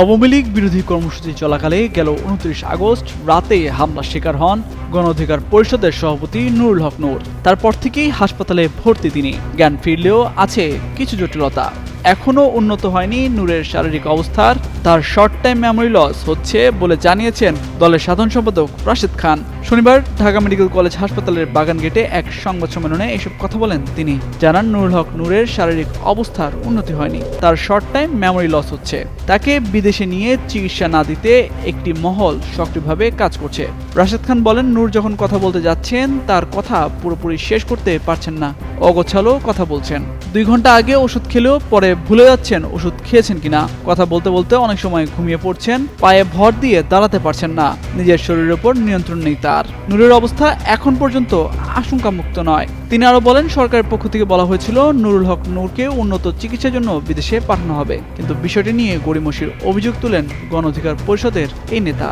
আওয়ামী লীগ বিরোধী কর্মসূচি চলাকালে গেল উনত্রিশ আগস্ট রাতে হামলার শিকার হন গণ অধিকার পরিষদের সভাপতি নুরুল হক নূর। তারপর থেকেই হাসপাতালে ভর্তি তিনি। জ্ঞান ফিরলেও আছে কিছু জটিলতা। এখনও উন্নত হয়নি নূরের শারীরিক অবস্থার। তার শর্ট টাইম মেমোরি লস হচ্ছে বলে জানিয়েছেন দলের সাধারণ সম্পাদক রাশেদ খান। শনিবার ঢাকা মেডিকেল কলেজ হাসপাতালের বাগান গেটে এক সংবাদ সম্মেলনে এসব কথা বলেন তিনি। জানান, নুরুল হক নূরের শারীরিক অবস্থার উন্নতি হয়নি। তার শর্ট টাইম মেমোরি লস হচ্ছে। তাকে বিদেশে নিয়ে চিকিৎসা না দিতে একটি মহল সক্রিয়ভাবে কাজ করছে। রাশেদ খান বলেন, নূর যখন কথা বলতে যাচ্ছেন, তার কথা পুরোপুরি শেষ করতে পারছেন না। অগোছালো কথা বলছেন। দুই ঘণ্টা আগে ওষুধ খেলেও পরে ভুলে যাচ্ছেন ওষুধ খেয়েছেন কিনা। কথা বলতে বলতে অনেক সময় ঘুমিয়ে পড়ছেন, পায়ে ভর দিয়ে দাঁড়াতে পারছেন না। নিজের শরীরের উপর নিয়ন্ত্রণ নেই তার। নূরের অবস্থা এখন পর্যন্ত আশঙ্কামুক্ত নয়। তিনি আরও বলেন, সরকারের পক্ষ থেকে বলা হয়েছিল, নুরুল হক নূরকে উন্নত চিকিৎসার জন্য বিদেশে পাঠানো হবে। কিন্তু বিষয়টি নিয়ে গড়িমসির অভিযোগ তুলেন গণ অধিকার পরিষদের এই নেতা।